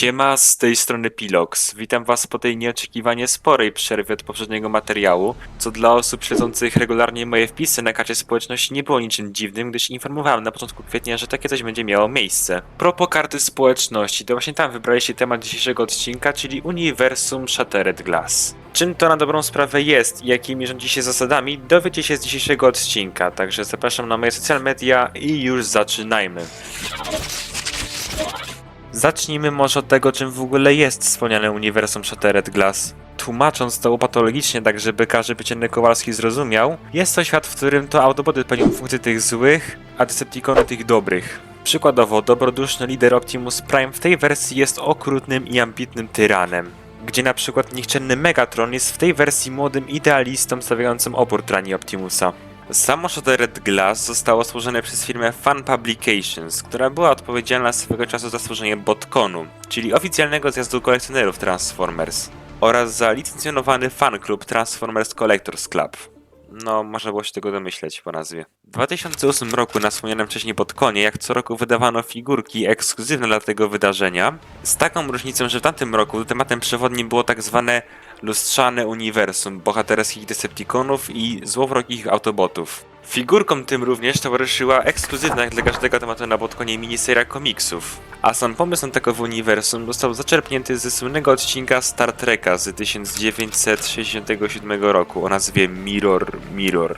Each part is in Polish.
Siema, z tej strony Pilox. Witam was po tej nieoczekiwanie sporej przerwie od poprzedniego materiału, co dla osób śledzących regularnie moje wpisy na karcie społeczności nie było niczym dziwnym, gdyż informowałem na początku kwietnia, że takie coś będzie miało miejsce. Propos karty społeczności, to właśnie tam wybraliście temat dzisiejszego odcinka, czyli Uniwersum Shattered Glass. Czym to na dobrą sprawę jest i jakimi rządzi się zasadami, dowiecie się z dzisiejszego odcinka, także zapraszam na moje social media i już zaczynajmy. Zacznijmy może od tego, czym w ogóle jest wspomniane uniwersum Shattered Glass. Tłumacząc to patologicznie, tak żeby każdy przeciętny Kowalski zrozumiał, jest to świat, w którym to Autoboty pełnią funkcje tych złych, a Decepticony tych dobrych. Przykładowo, dobroduszny lider Optimus Prime w tej wersji jest okrutnym i ambitnym tyranem. Gdzie na przykład nikczemny Megatron jest w tej wersji młodym idealistą stawiającym opór trani Optimusa. Samo Shattered Glass zostało stworzone przez firmę Fun Publications, która była odpowiedzialna swego czasu za stworzenie BotConu, czyli oficjalnego zjazdu kolekcjonerów Transformers, oraz za licencjonowany fan klub Transformers Collectors Club. No, można było się tego domyśleć po nazwie. W 2008 roku na wspomnianym wcześniej BotConie, jak co roku wydawano figurki ekskluzywne dla tego wydarzenia, z taką różnicą, że w tamtym roku tematem przewodnim było tak zwane lustrzane uniwersum bohaterskich Decepticonów i złowrogich Autobotów. Figurkom tym również towarzyszyła ekskluzywna dla każdego tematu na Botkonie miniseria komiksów. A sam pomysł na takowe uniwersum został zaczerpnięty ze słynnego odcinka Star Treka z 1967 roku o nazwie Mirror Mirror.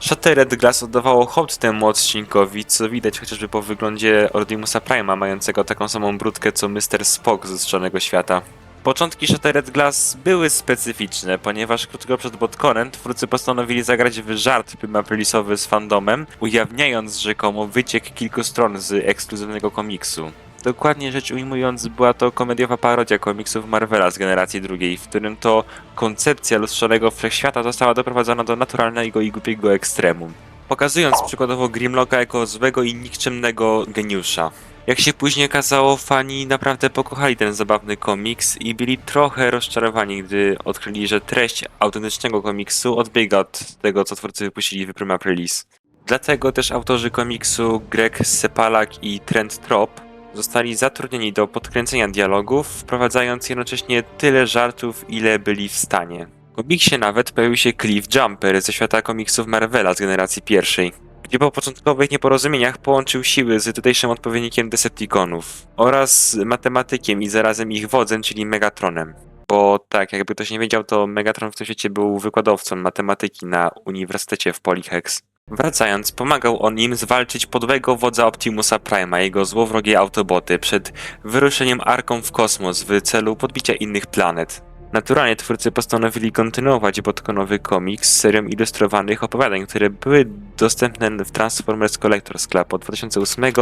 Shattered Glass oddawało hołd temu odcinkowi, co widać chociażby po wyglądzie Ordimusa Prima, mającego taką samą brudkę co Mr. Spock z Strzanego Świata. Początki Shattered Glass były specyficzne, ponieważ krótko przed Botconem twórcy postanowili zagrać w żart prymaprylisowy z fandomem, ujawniając rzekomo wyciek kilku stron z ekskluzywnego komiksu. Dokładnie rzecz ujmując, była to komediowa parodia komiksów Marvela z generacji drugiej, w którym to koncepcja lustrzanego wszechświata została doprowadzona do naturalnego i głupiego ekstremum. Pokazując przykładowo Grimlocka jako złego i nikczemnego geniusza. Jak się później okazało, fani naprawdę pokochali ten zabawny komiks i byli trochę rozczarowani, gdy odkryli, że treść autentycznego komiksu odbiega od tego, co twórcy wypuścili w Prima Release. Dlatego też autorzy komiksu Greg Sepalak i Trent Trop zostali zatrudnieni do podkręcenia dialogów, wprowadzając jednocześnie tyle żartów, ile byli w stanie. Komiksie nawet pojawił się Cliff Jumper ze świata komiksów Marvela z generacji pierwszej gdzie po początkowych nieporozumieniach połączył siły z tutejszym odpowiednikiem Decepticonów oraz matematykiem i zarazem ich wodzem, czyli Megatronem. Bo tak, jakby ktoś nie wiedział, to Megatron w tym świecie był wykładowcą matematyki na Uniwersytecie w Polyhex. Wracając, pomagał on im zwalczyć podłego wodza Optimusa Prima, jego złowrogie autoboty, przed wyruszeniem arką w kosmos w celu podbicia innych planet. Naturalnie twórcy postanowili kontynuować botkonowy komiks z serią ilustrowanych opowiadań, które były dostępne w Transformers Collectors Club od 2008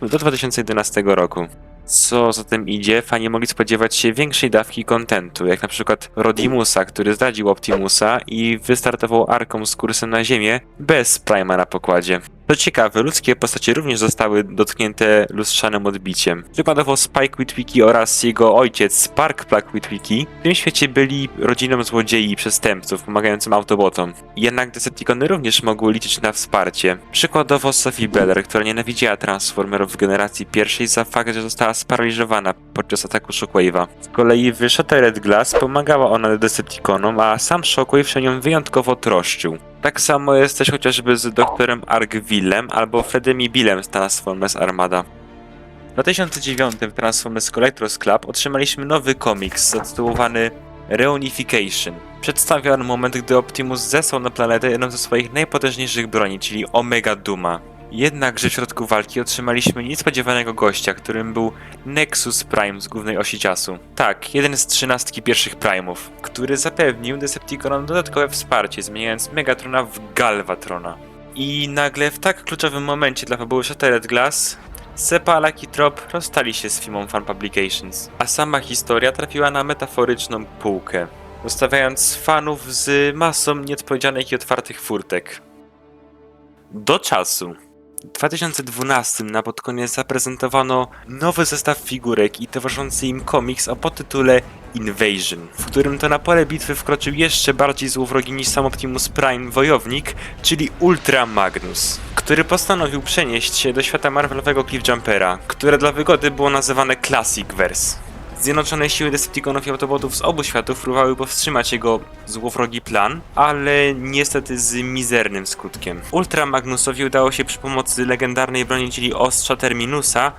do 2011 roku. Co za tym idzie, fani mogli spodziewać się większej dawki kontentu, jak na przykład Rodimusa, który zdradził Optimusa i wystartował arką z kursem na Ziemię bez Prima na pokładzie. Co ciekawe, ludzkie postacie również zostały dotknięte lustrzanym odbiciem. Przykładowo Spike Witwicky oraz jego ojciec Sparkplug Witwicky w tym świecie byli rodziną złodziei i przestępców pomagającym Autobotom. Jednak Decepticony również mogły liczyć na wsparcie. Przykładowo Sophie Beller, która nienawidziła Transformerów w generacji pierwszej za fakt, że została sparaliżowana podczas ataku Shockwave'a. Z kolei w Shattered Glass pomagała ona Decepticonom, a sam Shockwave się nią wyjątkowo troszczył. Tak samo jest też chociażby z doktorem Arkvillem albo Fredem i Billem z Transformers Armada. W 2009 w Transformers Collectors Club otrzymaliśmy nowy komiks zatytułowany Reunification. Przedstawia on moment, gdy Optimus zesłał na planetę jedną ze swoich najpotężniejszych broni, czyli Omega Duma. Jednakże w środku walki otrzymaliśmy niespodziewanego gościa, którym był Nexus Prime z głównej osi czasu. Tak, jeden z trzynastki pierwszych Prime'ów, który zapewnił Decepticonom dodatkowe wsparcie, zmieniając Megatrona w Galvatrona. I nagle w tak kluczowym momencie dla fabuły Shattered Glass Sepalak i Trop rozstali się z firmą Fan Publications, a sama historia trafiła na metaforyczną półkę, zostawiając fanów z masą nieodpowiedzianych i otwartych furtek. Do czasu. W 2012 na podkoniec zaprezentowano nowy zestaw figurek i towarzyszący im komiks o podtytule Invasion, w którym to na pole bitwy wkroczył jeszcze bardziej złowrogi niż sam Optimus Prime wojownik, czyli Ultra Magnus, który postanowił przenieść się do świata Marvelowego Cliffjumpera, które dla wygody było nazywane Classic Verse. Zjednoczone siły Decepticonów i Autobotów z obu światów próbowały powstrzymać jego złowrogi plan, ale niestety z mizernym skutkiem. Ultra Magnusowi udało się przy pomocy legendarnej broni, czyli ostrza Terminusa,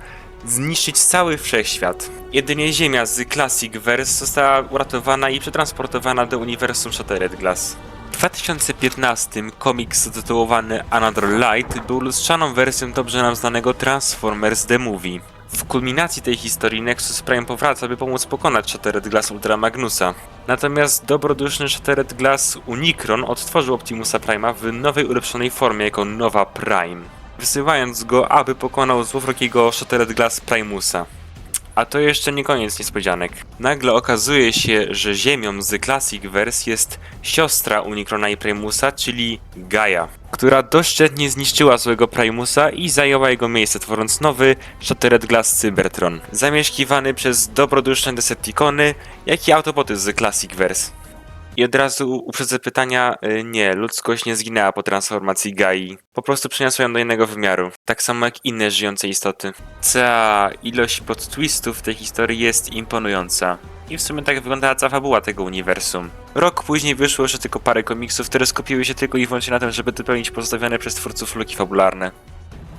zniszczyć cały wszechświat. Jedynie Ziemia z Classic Verse została uratowana i przetransportowana do uniwersum Shattered Glass. W 2015 komiks zatytułowany Another Light był lustrzaną wersją dobrze nam znanego Transformers The Movie. W kulminacji tej historii Nexus Prime powraca, by pomóc pokonać Shattered Glass Ultra Magnusa. Natomiast dobroduszny Shattered Glass Unicron odtworzył Optimusa Prime'a w nowej ulepszonej formie jako Nowa Prime, wysyłając go, aby pokonał złowrogiego Shattered Glass Primusa. A to jeszcze nie koniec niespodzianek. Nagle okazuje się, że Ziemią z Classic Verse jest siostra Unicrona i Primusa, czyli Gaia, która doszczętnie zniszczyła złego Primusa i zajęła jego miejsce, tworząc nowy Shattered Glass Cybertron, zamieszkiwany przez dobroduszne Decepticony, jak i Autoboty z Classic Verse. I od razu uprzedzę pytania, y, nie, ludzkość nie zginęła po transformacji Gai. Po prostu przeniosła ją do innego wymiaru. Tak samo jak inne żyjące istoty. Cała ilość plot twistów w tej historii jest imponująca. I w sumie tak wyglądała cała fabuła tego uniwersum. Rok później wyszło jeszcze tylko parę komiksów, które skupiły się tylko i wyłącznie na tym, żeby dopełnić pozostawione przez twórców luki fabularne.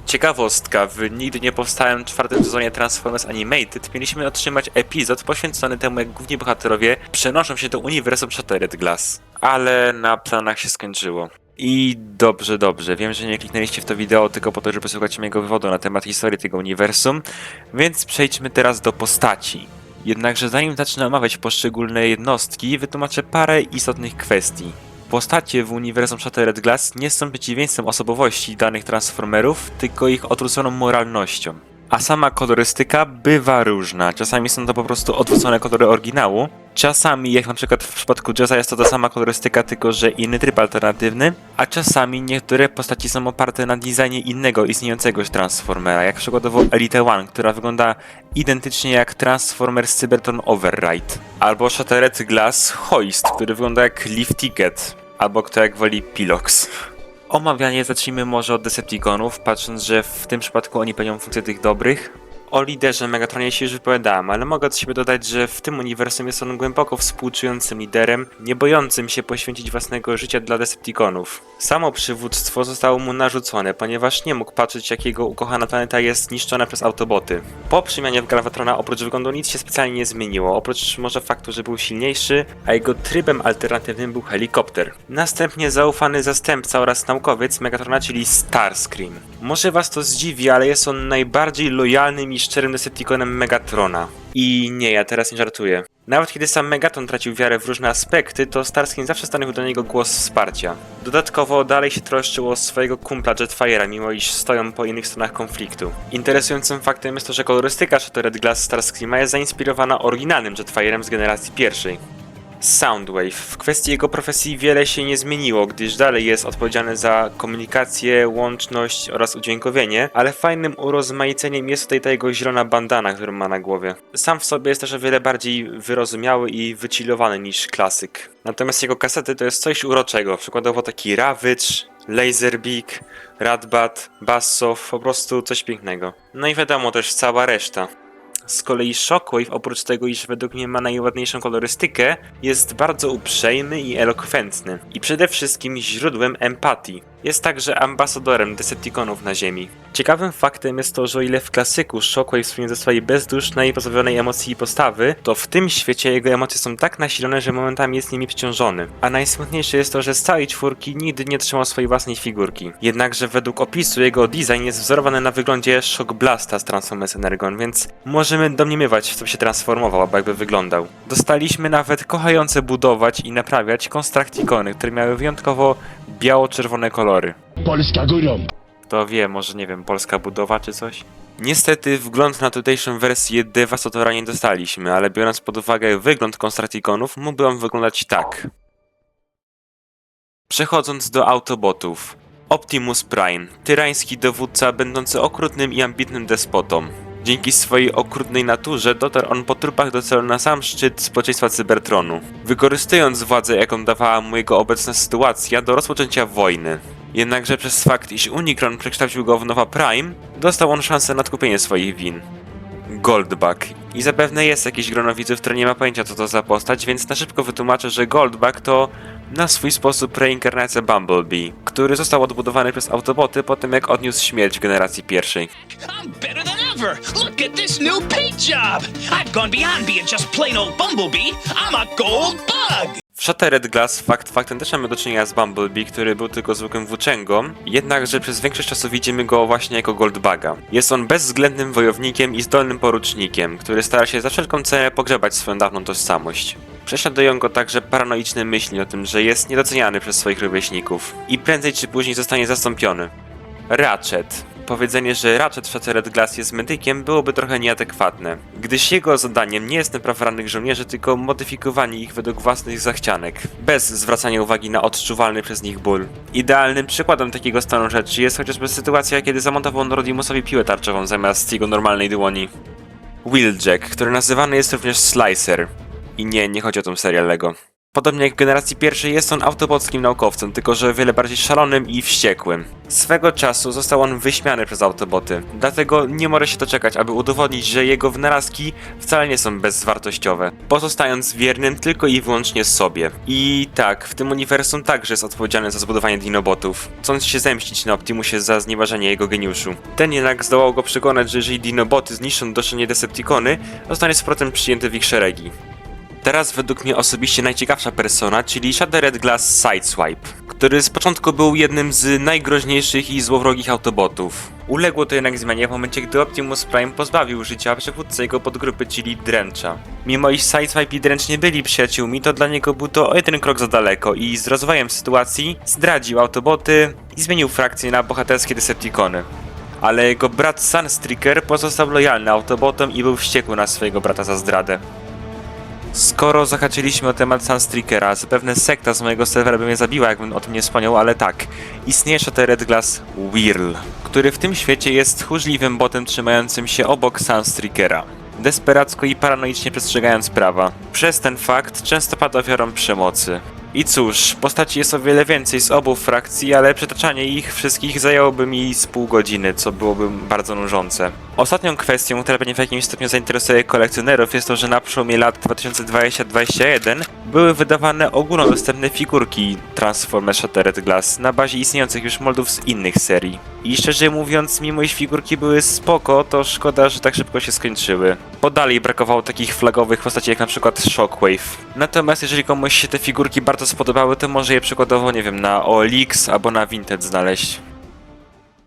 Ciekawostka, w nigdy nie powstałym czwartym sezonie Transformers Animated mieliśmy otrzymać epizod poświęcony temu, jak główni bohaterowie przenoszą się do uniwersum Shattered Glass. Ale na planach się skończyło. I dobrze, dobrze. Wiem, że nie kliknęliście w to wideo tylko po to, żeby słuchać mojego wywodu na temat historii tego uniwersum, więc przejdźmy teraz do postaci. Jednakże zanim zacznę omawiać poszczególne jednostki, wytłumaczę parę istotnych kwestii. Postacie w uniwersum Shattered Glass nie są przeciwieństwem osobowości danych Transformerów, tylko ich odwróconą moralnością. A sama kolorystyka bywa różna. Czasami są to po prostu odwrócone kolory oryginału. Czasami, jak na przykład w przypadku Jazza, jest to ta sama kolorystyka, tylko że inny tryb alternatywny. A czasami niektóre postaci są oparte na designie innego istniejącego Transformera, jak przykładowo Elite One, która wygląda identycznie jak Transformers Cybertron Override. Albo Shattered Glass Hoist, który wygląda jak Lift Ticket. Albo kto jak woli Pilox. Omawianie zacznijmy może od Decepticonów, patrząc, że w tym przypadku oni pełnią funkcję tych dobrych. O liderze Megatronie się już wypowiadałem, ale mogę od siebie dodać, że w tym uniwersum jest on głęboko współczującym liderem, nie bojącym się poświęcić własnego życia dla Decepticonów. Samo przywództwo zostało mu narzucone, ponieważ nie mógł patrzeć jak jego ukochana planeta jest niszczona przez Autoboty. Po przemianie w Galvatrona oprócz wyglądu nic się specjalnie nie zmieniło, oprócz może faktu, że był silniejszy, a jego trybem alternatywnym był helikopter. Następnie zaufany zastępca oraz naukowiec Megatrona, czyli Starscream. Może was to zdziwi, ale jest on najbardziej lojalnym i szczerym Decepticonem Megatrona. I nie, ja teraz nie żartuję. Nawet kiedy sam Megatron tracił wiarę w różne aspekty, to Starscream zawsze stanowił dla niego głos wsparcia. Dodatkowo dalej się troszczył o swojego kumpla Jetfire'a, mimo iż stoją po innych stronach konfliktu. Interesującym faktem jest to, że kolorystyka Shattered Glass Starscreama jest zainspirowana oryginalnym Jetfire'em z generacji pierwszej. Soundwave. W kwestii jego profesji wiele się nie zmieniło, gdyż dalej jest odpowiedzialny za komunikację, łączność oraz udźwiękowienie, ale fajnym urozmaiceniem jest tutaj ta jego zielona bandana, którą ma na głowie. Sam w sobie jest też o wiele bardziej wyrozumiały i wychillowany niż klasyk. Natomiast jego kasety to jest coś uroczego, przykładowo taki Ravage, Laserbeak, Radbat, Bassow, po prostu coś pięknego. No i wiadomo też cała reszta. Z kolei Shockwave, oprócz tego, iż według mnie ma najładniejszą kolorystykę, jest bardzo uprzejmy i elokwentny. I przede wszystkim źródłem empatii. Jest także ambasadorem Decepticonów na Ziemi. Ciekawym faktem jest to, że o ile w klasyku Shockwave słynie ze swojej bezdusznej, pozbawionej emocji postawy, to w tym świecie jego emocje są tak nasilone, że momentami jest nimi przeciążony. A najsmutniejsze jest to, że z całej czwórki nigdy nie trzymał swojej własnej figurki. Jednakże według opisu jego design jest wzorowany na wyglądzie Shock Blasta z Transformers Energon, więc możemy domniemywać, w co się transformował, albo jakby wyglądał. Dostaliśmy nawet kochające budować i naprawiać Constructicony, które miały wyjątkowo biało-czerwone kolory. Polska górą. Kto wie, może nie wiem, polska budowa czy coś? Niestety wgląd na tutejszą wersję Devastatora nie dostaliśmy, ale biorąc pod uwagę wygląd Constructiconów, mógłby on wyglądać tak. Przechodząc do Autobotów. Optimus Prime, tyrański dowódca będący okrutnym i ambitnym despotą. Dzięki swojej okrutnej naturze dotarł on po trupach do celu na sam szczyt społeczeństwa Cybertronu, wykorzystując władzę jaką dawała mu jego obecna sytuacja do rozpoczęcia wojny. Jednakże przez fakt, iż Unicron przekształcił go w Nowa Prime, dostał on szansę na odkupienie swoich win. Goldbug. I zapewne jest jakiś grono widzów, które nie ma pojęcia co to za postać, więc na szybko wytłumaczę, że Goldbug to na swój sposób reinkarnacja Bumblebee, który został odbudowany przez Autoboty po tym jak odniósł śmierć generacji pierwszej. I'm better than ever. Look at this new paint job. I've gone beyond being just plain old Bumblebee. I'm a gold bug. W Shattered Glass fakt faktem też mamy do czynienia z Bumblebee, który był tylko zwykłym włóczęgą, jednakże przez większość czasu widzimy go właśnie jako Goldbuga. Jest on bezwzględnym wojownikiem i zdolnym porucznikiem, który stara się za wszelką cenę pogrzebać swoją dawną tożsamość. Prześladują go także paranoiczne myśli o tym, że jest niedoceniany przez swoich rówieśników i prędzej czy później zostanie zastąpiony. Ratchet. Powiedzenie, że Ratchet Shattered Glass jest medykiem byłoby trochę nieadekwatne, gdyż jego zadaniem nie jest naprawa rannych żołnierzy, tylko modyfikowanie ich według własnych zachcianek, bez zwracania uwagi na odczuwalny przez nich ból. Idealnym przykładem takiego stanu rzeczy jest chociażby sytuacja, kiedy zamontował Norodimusowi piłę tarczową zamiast jego normalnej dłoni. Wheeljack, który nazywany jest również Slicer. I nie, nie chodzi o tą serial Lego. Podobnie jak w generacji pierwszej jest on autobotskim naukowcem, tylko że wiele bardziej szalonym i wściekłym. Swego czasu został on wyśmiany przez autoboty, dlatego nie może się doczekać, aby udowodnić, że jego wynalazki wcale nie są bezwartościowe, pozostając wiernym tylko i wyłącznie sobie. I tak, w tym uniwersum także jest odpowiedzialny za zbudowanie dinobotów, chcąc się zemścić na Optimusie za znieważenie jego geniuszu. Ten jednak zdołał go przekonać, że jeżeli dinoboty zniszczą doszczętnie Decepticony, zostanie z powrotem przyjęty w ich szeregi. Teraz według mnie osobiście najciekawsza persona, czyli Shattered Glass Sideswipe, który z początku był jednym z najgroźniejszych i złowrogich autobotów. Uległo to jednak zmianie w momencie, gdy Optimus Prime pozbawił życia przywódcę jego podgrupy, czyli Drencha. Mimo iż Sideswipe i Drench nie byli przyjaciółmi, to dla niego był to jeden krok za daleko i z rozwojem sytuacji zdradził autoboty i zmienił frakcję na bohaterskie Decepticony. Ale jego brat Sunstreaker pozostał lojalny autobotom i był wściekły na swojego brata za zdradę. Skoro zahaczyliśmy o temat Sunstreakera, zapewne sekta z mojego serwera by mnie zabiła, jakbym o tym nie wspomniał, ale tak. Istnieje Shattered Glass Whirl, który w tym świecie jest tchórzliwym botem trzymającym się obok Sunstreakera. Desperacko i paranoicznie przestrzegając prawa. Przez ten fakt często pada ofiarą przemocy. I cóż, postaci jest o wiele więcej z obu frakcji, ale przytaczanie ich wszystkich zajęłoby mi z pół godziny, co byłoby bardzo nużące. Ostatnią kwestią, która pewnie w jakimś stopniu zainteresuje kolekcjonerów jest to, że na przełomie lat 2020-2021 były wydawane ogólnodostępne figurki Transformers Shattered Glass na bazie istniejących już moldów z innych serii. I szczerze mówiąc, mimo iż figurki były spoko, to szkoda, że tak szybko się skończyły. Bo dalej brakowało takich flagowych postaci jak na przykład Shockwave. Natomiast jeżeli komuś się te figurki bardzo spodobały, to może je przykładowo, nie wiem, na OLX albo na Vinted znaleźć.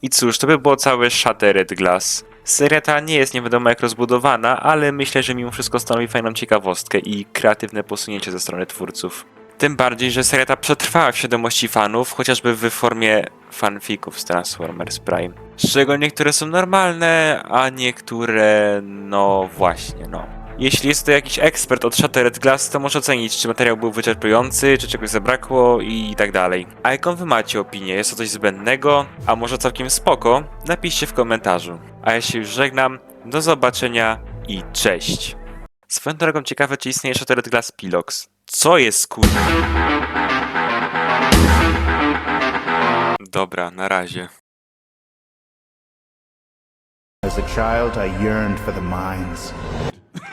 I cóż, to by było całe Shattered Glass. Seria ta nie jest nie wiadomo jak rozbudowana, ale myślę, że mimo wszystko stanowi fajną ciekawostkę i kreatywne posunięcie ze strony twórców. Tym bardziej, że seria ta przetrwała w świadomości fanów, chociażby w formie fanfików z Transformers Prime. Z czego niektóre są normalne, a niektóre, no właśnie, no. Jeśli jest to jakiś ekspert od Shattered Glass, to może ocenić, czy materiał był wyczerpujący, czy czegoś zabrakło i tak dalej. A jaką wy macie opinię? Jest to coś zbędnego? A może całkiem spoko? Napiszcie w komentarzu. A ja się już żegnam, do zobaczenia i cześć. Swoją drogą ciekawe, czy istnieje Shattered Glass Pilox. Co jest kur... Dobra, na razie. As a child, I yearned for the mines.